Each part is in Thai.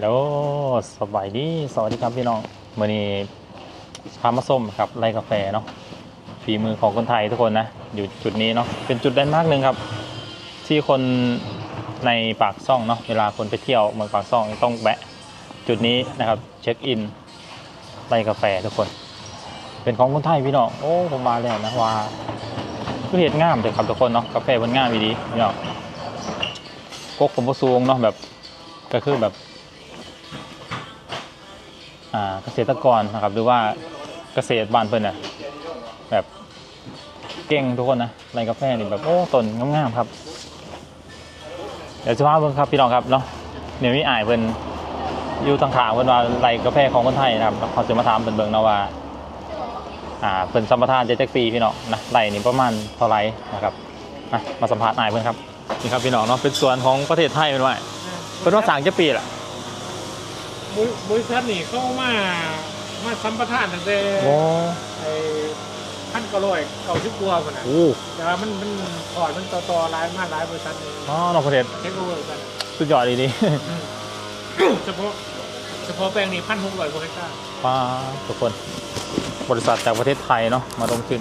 แล้วสบายดีสวัสดีครับพี่น้องวันนี้พามาส้มครับไร่กาแฟเนาะฝีมือของคนไทยทุกคนนะ อยู่จุดนี้เนาะเป็นจุดแลนด์มาร์กหนึ่งครับ ที่คนในปากซ่องเนาะเวลาคนไปเที่ยวเมืองปากซ่องต้องแวะจุดนี้นะครับ เช็คอินไร่กาแฟทุกคน เป็นของคนไทยพี่น้องโอ้ผมมาแล้วนะว่าคือเห็ดงามเลยครับทุกคนเนาะกาแฟมันงามดีพี่น้องกกผมประสูงเนาะแบบก็คือแบบ เกษตรกรนะครับ หรือว่าเกษตรบ้านเพิ่นน่ะแบบเก่งทุกคนนะไรกาแฟนี่แบบโอ้ต้นงามๆครับ เดี๋ยวจะพาเบิ่งครับพี่น้องครับเนาะเดี๋ยวมีอายเพิ่นอยู่ทางขางเพิ่นว่าไรกาแฟของคนไทยนะครับเขาจะมาถามเพิ่นเบิ่งนะว่าอ่าเพิ่นสัมปทานจะจักปีพี่น้องนะไรนี่ประมาณเท่าไหร่นะครับมาสัมภาษณ์อายเพิ่นครับนี่ครับพี่น้องเนาะเป็นส่วนของประเทศไทยเพิ่นว่าเพิ่นว่าสั่งจะปีละ บริบริษัทนี่เข้ามามาสัมปทานตั้งแต่โอ้ไอ้พันกว่าร้อยเก่าชิบกว่าคนน่ะโอ้แต่ว่ามันมันถอดมันต่อต่อหลายมาหลายบริษัทเลยอ๋อนอกประเทศเทคโนโลยีกันสุดยอดดีดีเฉพาะเฉพาะแปลงนี้พันหกร้อยกว่าเฮกตาร์ป้าทุกคน บริษัทจากประเทศไทยเนาะมาลงทุน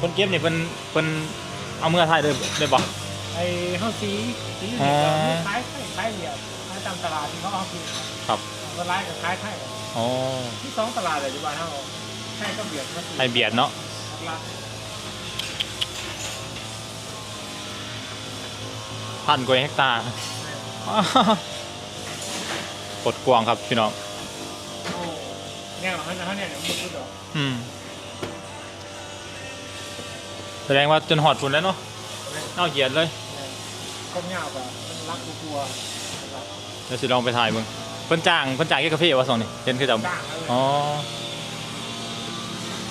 คนเก็บเนี่ยเป็นเป็นเอาเมื่อไทยเลยได้บอกไอ้เฮาสีสีนี่อ๋อก็มีขายไข่ขายเดียวขาย ตามตลาดที่เขาเอาคือครับ ก็ไล่กับขายไข่อ๋อที่สองตลาดเลยดีกว่าเฮาไข่ก็เบียดมาซื้อไอเบียดเนาะละพันกว่าเฮกตาร์กดกวางครับพี่น้องโอ้เนี่ยเขาเนี่ยเขาเนี่ยเดี๋ยวมันพูดดอกอืมแสดงว่าจนหอดฝุ่นแล้วเนาะน่าเกลียดเลยต้มยาวกว่ามันรักกูกลัวมันรัก เดี๋ยวสิลองไปถ่ายมึงเพิ่นจ้างเพิ่นจ้างเกี่กาแฟวะส่งนี่เห็นคือจะจ้างแล้วเลยอ๋อ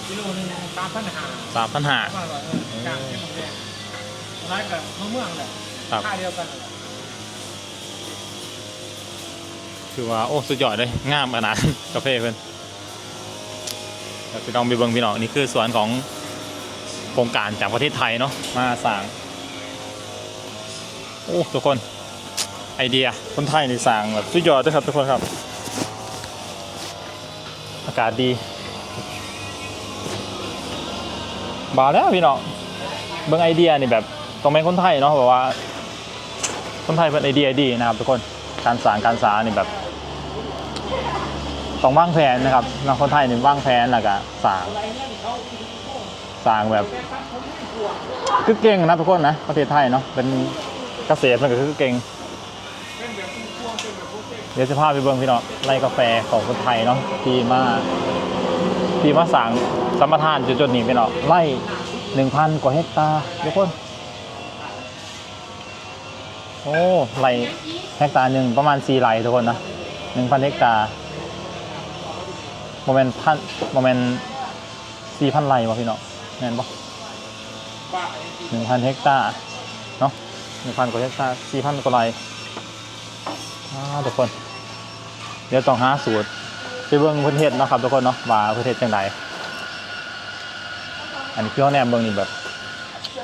กิโลหนึงสามพันห้าสามพันห้าประมาณว่าเออจ้างที่โรงแรมร้านกับเมืองเมืองแหละครับค่าเดียวกันแหละคือว่าโอ้สุดยอดเลยงามขนาดกาแฟเพิ่นเดี๋ยวพี่น้องไปเบิ่งพี่น้องนี่คือสวนของโครงการจากประเทศไทยเนาะมาสร้างโอ้ทุกคน ไอเดีย คนไทยนี่สร้างแบบสุดยอดเลยครับทุกคนครับ อากาศดีบาแล้วพี่น้องเบิ่งไอเดียนี่แบบต้องเป็นคนไทยเนาะแบบว่า คนไทยเป็นไอเดียดีนะครับทุกคนการสางการสานี่แบบต้องวางแผนนะครับนักคนไทยนี่วางแผนแล้วก็สางสางแบบคือเก่งนะทุกคนนะประเทศไทยเนาะเป็นเกษตรมันก็คือเก่ง เป็นแบบพวงเป็นแบบพวก เดี๋ยวจะพาไปเบิ่งพี่น้องไร่กาแฟของคนไทยเนาะที่มาที่มาสั่งสัมปทานจุดๆนี้พี่น้องไร่หนึ่งพันกว่าเฮกตาร์ทุกคน โอ้ไร่เฮกตาร์หนึ่งประมาณสี่ไร่ทุกคนนะหนึ่งพันเฮกตาร์โมเมนพันโมเมนสี่พันไร่วะพี่น้องแม่นปะหนึ่งพันเฮกตาร์เนาะหนึ่งพันกว่าเฮกตาร์สี่พันกว่าไร่ทุกคน เดี๋ยวต้องหาสูตรไปเบิ่งเพื้นเทศนะครับทุกคนเนาะว่าเพื้นเทศจังไดอันนี้พี่น้องแนมเบิ่งนี่แบบ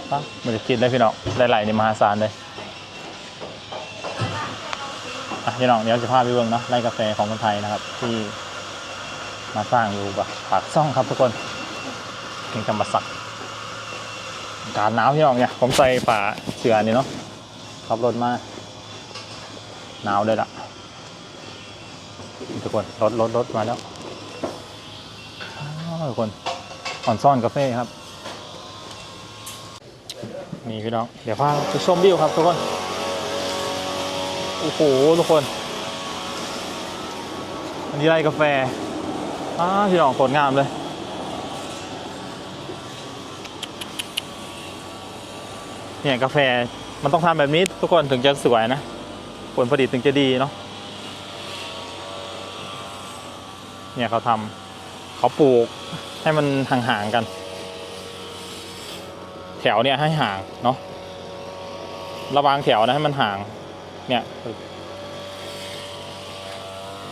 ปั๊บมันจะคิดเลยพี่น้องหลายๆนี่มหาศาลเลยอะพี่น้องเดี๋ยวจะพาไปเบิ่งเนาะไร่กาแฟของคนไทยนะครับ ที่มาสร้างอยู่แบบปากซ่องครับทุกคนเก่งจำปาสักกาศหนาวพี่น้องเนี่ยผมใส่ป่าเสือนี่เนาะขับรถมาหนาวเลยล่ะ ทุกคนรถรถรถมาแล้วทุกคนอ่อนซ่อนกาแฟครับนี่พี่น้อง เดี๋ยวพาไปชมวิวครับทุกคน โอ้โห ทุกคน อันนี้ไรกาแฟอ้าพี่น้องโคตรงามเลยเนี่ยกาแฟมันต้องทำแบบนี้ทุกคนถึงจะสวยนะ ผลผลิตถึงจะดีเนาะ เนี่ยเขาทำเขาปลูกให้มันห่างๆกัน แถวเนี่ยให้ห่างเนาะระวางแถวนะให้มันห่าง เนี่ย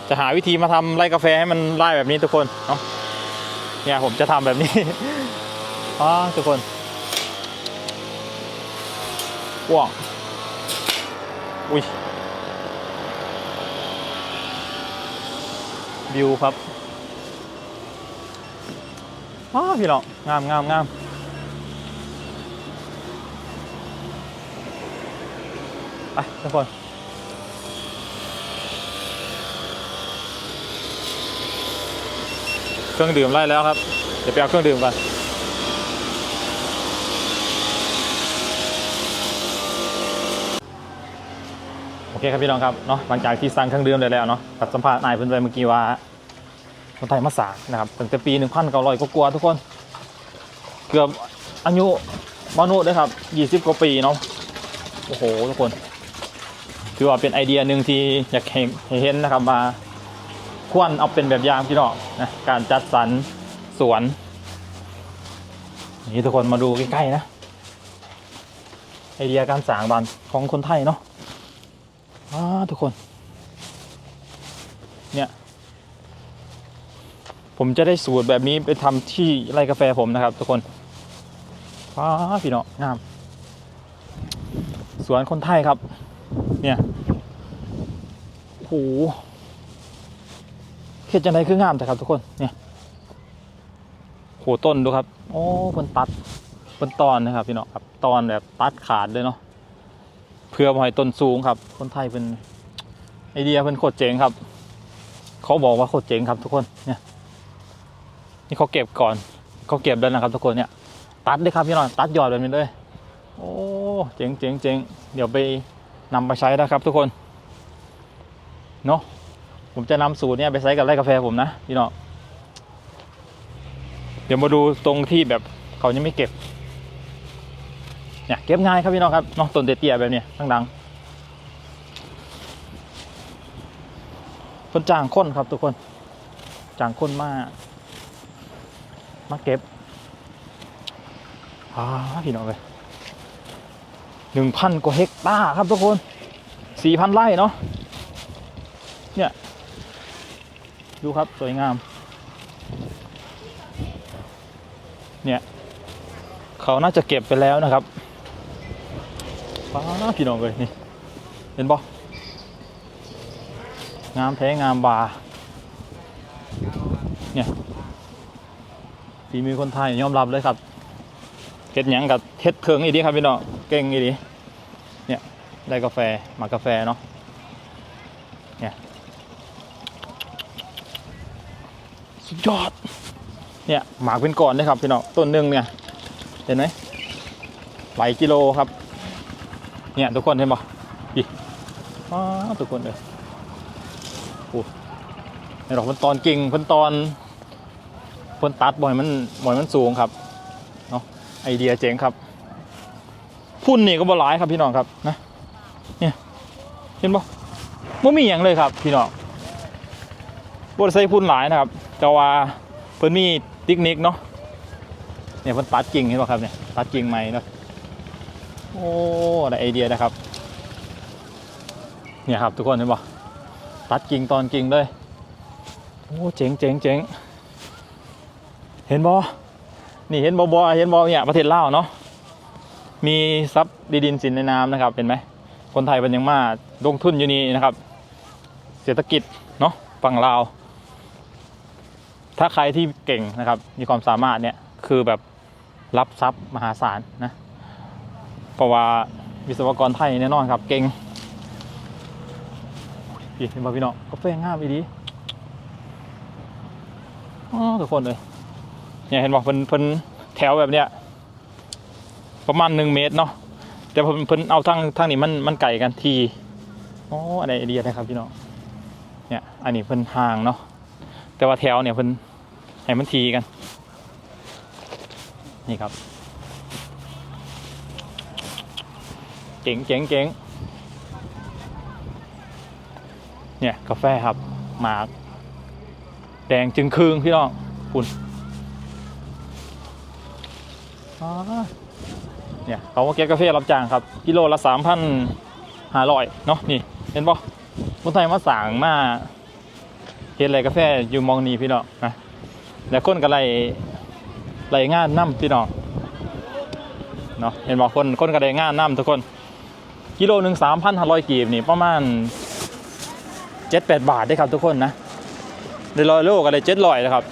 จะหาวิธีมาทำไร่กาแฟให้มันไร่แบบนี้ทุกคนเนาะเนี่ยผมจะทำแบบนี้อ๋อทุกคนว้าวอุ้ย วิวครับว้าพี่น้องงามงามงามไปทุกคนเครื่องดื่มไล่แล้วครับ เดี๋ยวไปเอาเครื่องดื่มก่อน เคครับพี่น้องครับเนาะหลังจากที่สั่งเครื่องดื่มได้แล้วเนาะกับสัมภาษณ์นายเพิ่นไปเมื่อกี้ว่าคนไทยมาสร้างนะครับตั้งแต่ปี1900กว่าทุกคน เกือบอายุมนุษย์เลยครับ20กว่าปีเนาะโอ้โหทุกคนถือว่าเป็นไอเดียหนึ่งที่อยากให้เห็นนะครับว่าควรเอาเป็นแบบอย่างพี่น้องนะการจัดสรรสวน นี่ทุกคนมาดูใกล้ๆนะไอเดียการสร้างบ้านของคนไทยเนาะ อทุกคน เนี่ย ผมจะได้สูตรแบบนี้ไปทำที่ไร่กาแฟผมนะครับ ทุกคนว้าพี่เน้องาม สวนคนไทยครับ เนี่ยโอ้โหเฮ็ดจังไดคืองามแต่ครับทุกคน เนี่ยโหต้นดูครับ โอ้เพิ่นตัดเพิ่นตอนนะครับพี่เน้องครับตอนแบบตัดขาดเลยเนาะ เพื่อบ่ให้ต้นสูงครับ คนไทยเป็นไอเดียเพิ่นโคตรเจ๋งครับ เขาบอกว่าโคตรเจ๋งครับทุกคนเนี่ยนี่เขาเก็บก่อนเขาเก็บแล้วนะครับทุกคนเนี่ย ตัดเลยครับพี่น้องตัดยอดแบบนี้เลยโอ้เจ๋งเจ๋งเจ๋งเดี๋ยวไปนำไปใช้นะครับทุกคนเนาะผมจะนำสูตรเนี้ยไปใช้กับไร่กาแฟผมนะพี่น้องเดี๋ยวมาดูตรงที่แบบเขายังไม่เก็บ เนี่ยเก็บง่ายครับพี่น้องครับเน้องต้นเตี้ยๆแบบนี้ยทั้งดังคนจ้างคนครับทุกคนจ้างคนมามาเก็บอ่าพี่น้องเลยหนึ่งพันกว่าเฮกตาร์ครับทุกคนสี่พันไร่เนาะเนี่ยดูครับสวยงาม เนี่ย เขาน่าจะเก็บไปแล้วนะครับ ป้าพี่น้องเลยนี่ เห็นบ่งามแท้งามบาเนี่ยฝีมือคนไทยยอมรับเลยครับเฮ็ดหยังกับเฮ็ดเทิงอีดีครับพี่น้องเก่งอีดีเนี่ยได้กาแฟหมากาแฟเนาะเนี่ยสุดยอดเนี่ยหมากเป็นก่อนเลยครับพี่น้องต้นหนึ่งเนี่ยเห็นไหมหลายกิโลครับ เนี่ยทุกคนเห็นปะดิอ้าวทุกคนเลยโอ้ในดอกมันตอนกิ่งพิ่นตอนพิ่นตัดบ่อยมันบ่อยมันสูงครับเนาะไอเดียเจ๋งครับ พุ่นนี่ก็บ่หลายครับพี่น้องครับนะเนี่ยเห็นปะไม่มีอย่างเลยครับพี่น้องบริใส่พุ่นหลายนะครับ แต่ว่าเพิ่นมีเทคนิคเนาะเนี่ยเพิ่นตัดกิ่งเห็นป่ะครับเนี่ยตัดกิ่งใหม่เนาะ โอ้ได้ไอเดียนะครับ เนี่ยครับทุกคนเห็นปะตัดกิ่งตอนกิ่งเลยโอ้เจ๋งเจ๋งเจ๋งเห็นบ่นี่เห็นบ่บ่เห็นบ่เนี่ยประเทศลาวเนาะมีทรัพย์ดีดินสินในน้ำนะครับเห็นไหมคนไทยเป็นยังมาลงทุนอยู่นี่นะครับ เศรษฐกิจเนาะฝั่งลาว ถ้าใครที่เก่งนะครับ มีความสามารถเนี่ยคือแบบรับทรัพย์มหาศาลนะ เพราะว่าวิศวกรไทยแน่นอนครับเก่งพี่เห็นป่ะพี่น้องกาแฟงามอีดีอ๋อทุกคนเลยเนี่ยเห็นป่ะเพิ่นเพิ่นแถวแบบเนี้ยประมาณหนึ่งเมตรเนาะแต่เพิ่นเพิ่นเอาทั้งทั้งนี้มันมันไก่กันทีอ๋ออะไรไอเดียนะครับพี่น้องเนี่ยอันนี้เพิ่นห่างเนาะแต่ว่าแถวเนี่ยเพิ่นให้มันทีกัน นี่ครับ เจ๋งเจ๋งเจ๋งเนี่ยกาแฟครับหมาก แดงจึงคืงพี่น้องคุณเนี่ยเขามาเก็บกาแฟรับจ้างครับ กิโลละสามพันห้าร้อยเนาะนี่เห็นปะคนไทยมาสั่งมาเฮ็ดไรกาแฟอยู่มองนี้พี่น้องนะแล้วคนก็ไล่ไล่งานน้ำพี่น้องเนาะเห็นบอกคนคนก็ได้งานน้ำทุกคน กิโลหนึ่งสามพันห้าร้อยกีบนี่ประมาณเจ็ดแปดบาทได้ครับทุกคนนะได้ร้อยโลก็ได้เจ็ดร้อยนะครับ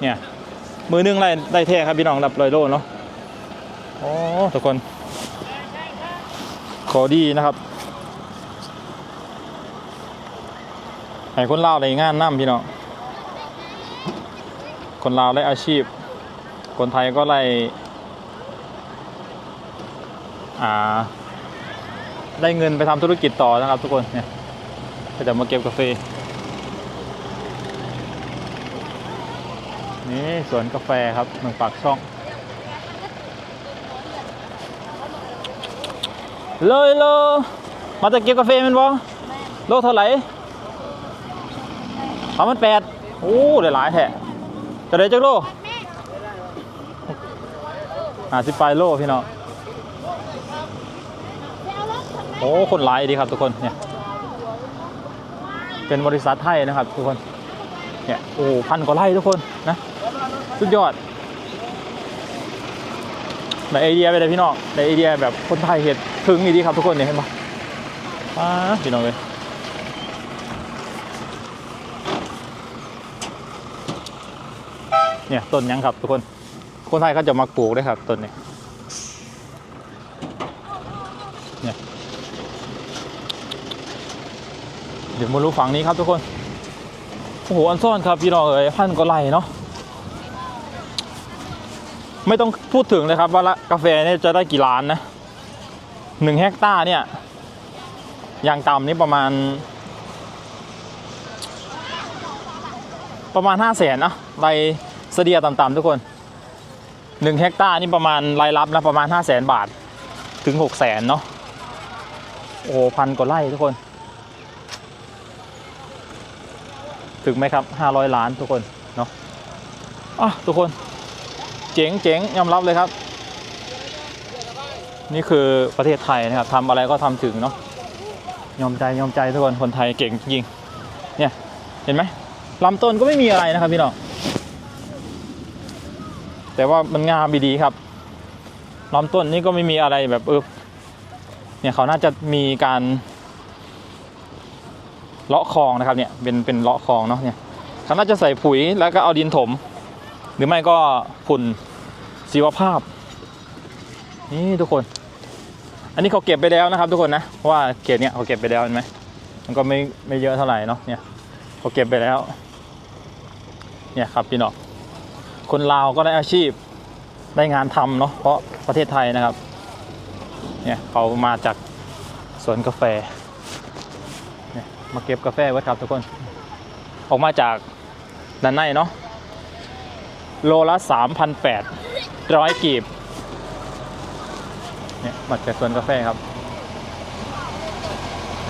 เนี่ยมือหนึงได้ได้แท้ครับพี่น้องรับร้อยโลเนาะโอ้ทุกคนขอดีนะครับให้คนลาวได้งานน้ำพี่น้องคนลาวได้อาชีพ คนไทยก็ได้อ่ ได้เงินไปทำธุรกิจต่อนะครับทุกคนเนี่ยก็จะมาเก็บกาแฟนี่สวนกาแฟครับเมืองปากช่อง เลยโลมาจะเก็บกาแฟมันบ่โลเท่าไหร่สามพันแปดโอ้ได้หลายแท้จะได้จักโลห้าสิบปลายโลพี่น้อง โอ้คนหลายดีครับทุกคนเนี่ยเป็นบริษัทไทยนะครับ ทุกคนเนี่ยโอ้พันกว่าไร่ทุกคนนะสุดยอดได้ไอเดียไปเลยพี่น้องได้ไอเดียแบบคนไทยเห็ดถึงดีครับทุกคนเนี่ยเห็นปะป้าพี่น้องเลยเนี่ยต้นยังครับทุกคนคนไทยเขาจะมาปลูกด้วยครับต้นนี้เนี่ย เดี๋ยวมารู้ฝั่งนี้ครับทุกคน โอ้โหอันซ่อนครับพี่น้องเอ๋ยพันก็ไร่เนาะไม่ต้องพูดถึงเลยครับ ว่าละกาแฟเนี่ยจะได้กี่ล้านนะหนึ่งเฮกตาร์เนี่ย อย่างต่ำนี่ประมาณ ประมาณห้าแสนนะไรเสเดียต่ำๆทุกคนหนึ่งเฮกตาร์นี่ประมาณรายรับนะประมาณห้าแสนบาทถึงหกแสนเนาะโอ้พันกว่าไร่ทุกคน ถึงไหมครับห้าร้อยล้านทุกคนเนาะอะทุกคนเจ๋งเจ๋งยอมรับเลยครับ นี่คือประเทศไทยนะครับทำอะไรก็ทำถึงเนาะยอมใจยอมใจทุกคนคนไทยเก่งจริงเนี่ยเห็นไหมลำต้นก็ไม่มีอะไรนะครับพี่น้องแต่ว่ามันงามดีๆครับลำต้นนี่ก็ไม่มีอะไรแบบเออเนี่ยเขาน่าจะมีการ เลาะคลองนะครับเนี่ยเป็นเป็นเลาะคลองเนาะเนี่ยเขาน่าจะใส่ปุ๋ยแล้วก็เอาดินถม หรือไม่ก็ฝุ่นชีวภาพ นี่ทุกคน อันนี้เขาเก็บไปแล้วนะครับ ทุกคนนะเพราะว่าเขตเนี้ยเขาเก็บไปแล้วเห็นไหมมันก็ไม่ไม่เยอะเท่าไหร่เนาะเนี่ยเขาเก็บไปแล้ว เนี่ยครับพี่น้องคนลาวก็ได้อาชีพได้งานทำเนาะเพราะประเทศไทยนะครับ เนี่ยเขามาจากสวนกาแฟ มาเก็บกาแฟไว้ครับทุกคน ออกมาจากด้านในเนาะโลละ 3,800ร้อยกีบเนี่ยมาจากสวนกาแฟครับ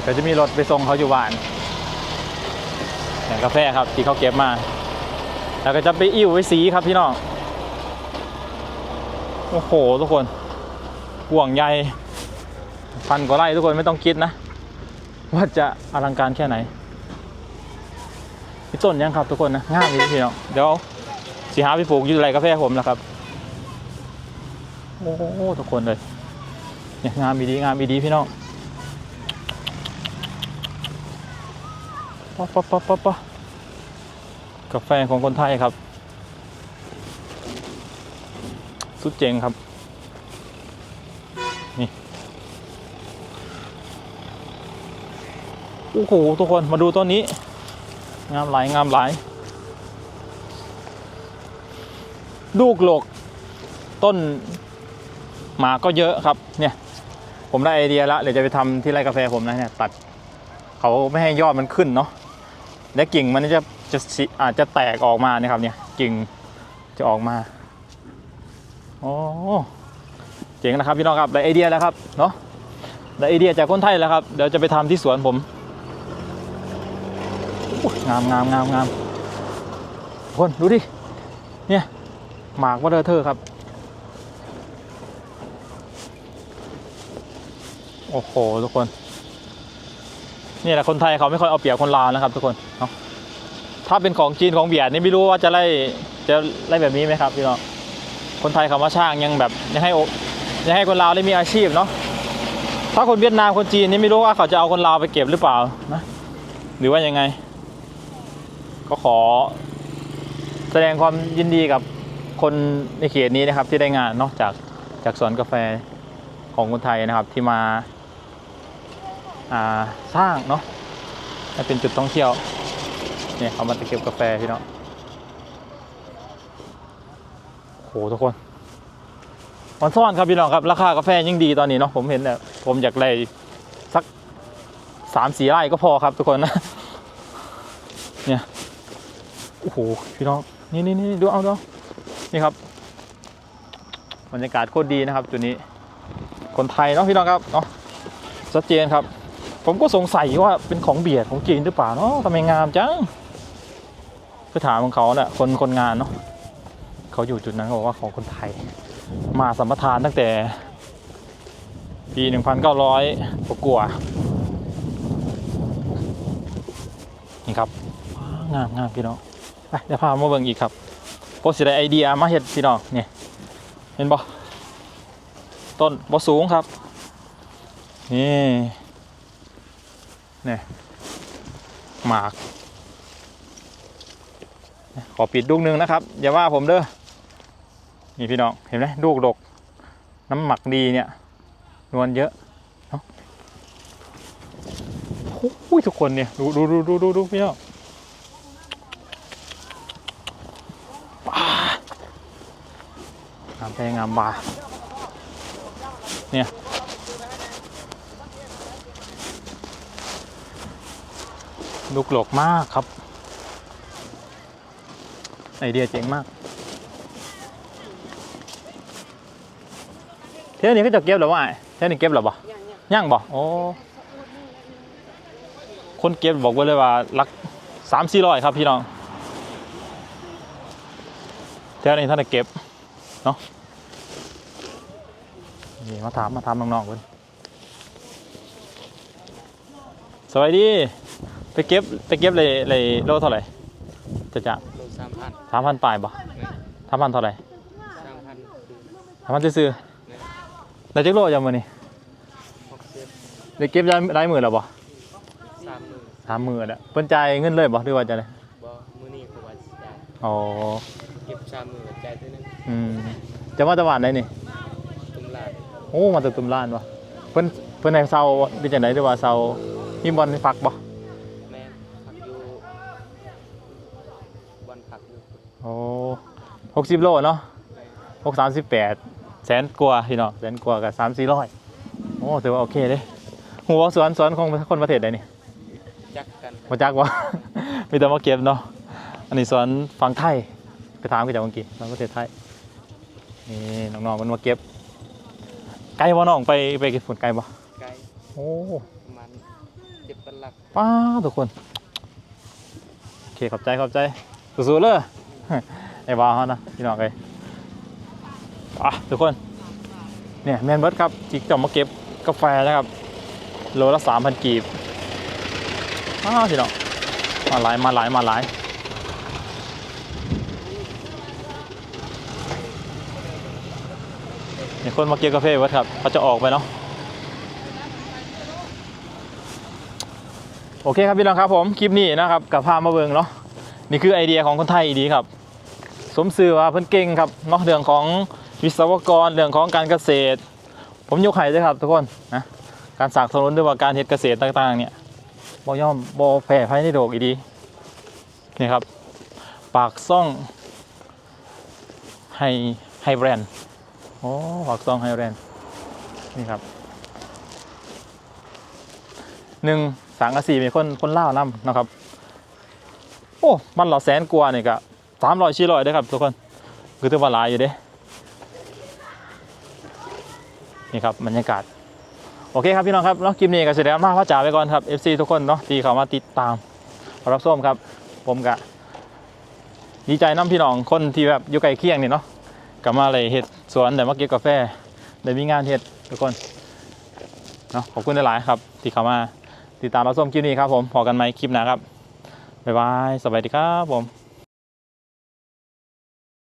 ก็จะมีรถไปส่งเขาอยู่บ้านอย่างกาแฟครับที่เขาเก็บมา แล้วก็จะไปอิ่วไปสีครับพี่น้อง โอ้โห ทุกคนห่วงใยพันกว่าไร่ทุกคนไม่ต้องคิดนะ ว่าจะอลังการแค่ไหนพี่ต้นยังครับทุกคนนะง่ายดีพี่น้องเดี๋ยวสีหาพี่ปลูกอยู่ไรกาแฟผมแล้วครับ โอ้ทุกคนเลยเนี่ยงามดีงามดีพี่น้องป๊อปป๊อปป๊อปป๊อปป๊อปกาแฟของคนไทยครับ สุดเจ๋งครับ โอ้โหทุกคนมาดูต้นนี้ งามหลายงามหลาย ลูกหลก ต้นหมาก็เยอะครับ เนี่ย ผมได้ไอเดียแล้วเดี๋ยวจะไปทำที่ไร่กาแฟผมนะเนี่ยตัดเขาไม่ให้ยอดมันขึ้นเนาะและกิ่งมันจะจะอาจจะแตกออกมานะครับ เนี่ยกิ่งจะออกมาโอ้เจ๋งนะครับพี่น้องครับได้ไอเดียแล้วครับเนาะได้ไอเดียจากคนไทยแล้วครับเดี๋ยวจะไปทำที่สวนผม งามงามงามงามคนดูดิ เนี่ย หมากว่าเดอเธอครับ โอ้โห ทุกคน นี่แหละคนไทยเขาไม่ค่อยเอาเปรียบคนลาวนะครับ ทุกคนเนาะถ้าเป็นของจีนของเบียดนี่ไม่รู้ว่าจะไล่จะไล่แบบนี้ไหมครับพี่น้อง คนไทยเขามาช่างยังแบบยังให้ยังให้คนลาวได้มีอาชีพเนาะ ถ้าคนเวียดนามคนจีนนี่ไม่รู้ว่าเขาจะเอาคนลาวไปเก็บหรือเปล่านะ หรือว่ายังไง ก็ขอแสดงความยินดีกับคนในเขตนี้นะครับที่ได้งานนาะจากจากสวนกาแฟของคนไทยนะครับที่มาาสร้างเนาะให้เป็นจุดท่องเที่ยวเนี่ยเขามาจะเก็บกาแฟพี่เน้องโหทุกคนมันซ่อนครับพี่น้องครับราคากาแฟยิ่งดีตอนนี้เนาะผมเห็นเนี่ยผมอยากได้สักสามสี่ไร่ก็พอครับทุกคนนะเนี่ย โอ้โหพี่น้องนี่นี่นี่ดูเอาดูเอานี่ครับบรรยากาศโคตรดีนะครับจุดนี้ คนไทยเนาะพี่น้องครับเนาะชัดเจนครับ ผมก็สงสัยว่าเป็นของเบียดของจีนหรือเปล่าเนาะทำไมงามจังไปถามของเขาเนี่ยคนคนงานเนาะเขาอยู่จุดนั้นเขาบอกว่าของคนไทย มาสัมปทานตั้งแต่ ปี 1900กว่าๆนี่ครับงามงามพี่น้อง ไปเดี๋ยวพามาเบิ่งอีกครับก็สิได้ไอเดียมาเฮ็ดพี่น้องเนี่ยเห็นบ่ต้นบ่สูงครับ นี่เนี่ยหมาก ขอปิดลูกหนึงนะครับ อย่าว่าผมเด้อนี่พี่น้องเห็นไหมลูกดก น้ำหมักดีเนี่ยนวลเยอะเนาะโอ้ยทุกคนเนี่ย ดูดูดูดูดูพี่น้อง งาม แพงงามบาเนี่ยลูกหลกมากครับ ไอเดียเจ๋งมาก เท่านี้ก็จะเก็บหรือว่าไงเท่านี้เก็บหรือบ่ย่างบ่โอ้คนเก็บบอกไว้เลยว่ารักสามสี่ร้อยครับพี่น้องเท่านี้ท่านได้เก็บเนี่ มาถามมาถามน้องๆกันสวัสดี ไปเก็บไปเก็บเลยเลยโลเท่าไหร่จะจะโลสามพันสามพันปลายบ่สามพันเท่าไหร่สามพันสามพันซื้อๆได้จักโลยังมือนี่หกสิบได้เก็บได้ได้หมื่นแล้วบ่สามหมื่นสามหมื่นอะเพิ่นจ่ายเงินเลยบ่หรือว่าจะไดบอมือนี่เขาว่าสิจ่ายอ๋อเก็บสามหมื่นจ่ายตัวหนึงอืมจะมาตะวันได้นี่ตุ้มลาด โอ้ มาแตะตุ่มล้านบ่เพิ่นเพิ่นให้เซาเป็นจังไดหรือว่าเซามีบอลให้พักบ่แม่นพักอยู่วันพักอยู่โอ้หกสิบโลเนาะหกสามสิบแปดแสนกว่าพี่น้องแสนกว่ากับสามสี่ร้อยโอ้ถือว่าโอเคเลยหัวสวนสวนของคนประเทศใดนี่จักกันมาจากวะมีแต่มาเก็บเนาะอันนี้สวนฝั่งไทยไปถามกันจากเมื่อกี้ฝั่งประเทศไทยนี่น้องๆมันมาเก็บไกลบ่น้องไปไปเก็บผลไกลบ่ไกลโอ้ประมาณเจ็ดปันหลักป้าทุกคนโอเคขอบใจขอบใจสู้ๆเลยไอ้บ้าเขานะพี่น้องเลยอะทุกคนเนี่ยแมนเบิร์ดครับจิกจะมาเก็บกาแฟนะครับโลละสามพันกีบอ้าวพี่น้องมาหลายมาหลายมาหลาย มีคนมาเก็บกาแฟเบิร์ดครับเขาจะออกไปเนาะโอเคครับพี่น้องครับผมคลิปนี้นะครับกับพามาเบิงเนาะนี่คือไอเดียของคนไทยดีครับ สมซื่อว่าเพิ่นเก่งครับเนอกเรื่องของวิศวกรเรื่องของการเกษตร ผมยกให้เลยครับทุกคนนะการสร้างถนนหรือว่าการเฮ็ดเกษตรต่าง ๆ เนี่ยบ่ย่อมบ่แพ้ภายในโลกอีดีนี่ครับ ปากซ่องให้ให้แบรนด์ โอ้ปากซองให้แบรนด์นี่ครับหนึ่งสังกะสีเป็นคนคนล่าวนำนะครับ โอ้มันหล่อแสนกว่านี่ก็สามร้อยชี้ร้อยได้ครับทุกคนคือถือว่าลายอยู่เด้นี่ครับบรรยากาศ โอเคครับพี่น้องครับเนาะคลิปนี้ก็เสร็จแล้วมาว่าจ๋าไปก่อนครับ FC ทุกคนเนาะที่เข้ามาติดตามรับส้มครับ ผมกะดีใจน้ำพี่น้องคนที่แบบอยู่ใกลเคียงนี่เนาะ กลับมาเลยเห็ดสวนแต่มาเก็บกาแฟได้มีงานเห็ดทุกคนเนาะขอบคุณหลายๆครับ ที่เข้ามาติดตามเราส้มคลิปนี้ครับผมพอกันไหมคลิปหน้าครับบ๊ายบายสวัสดีครับผม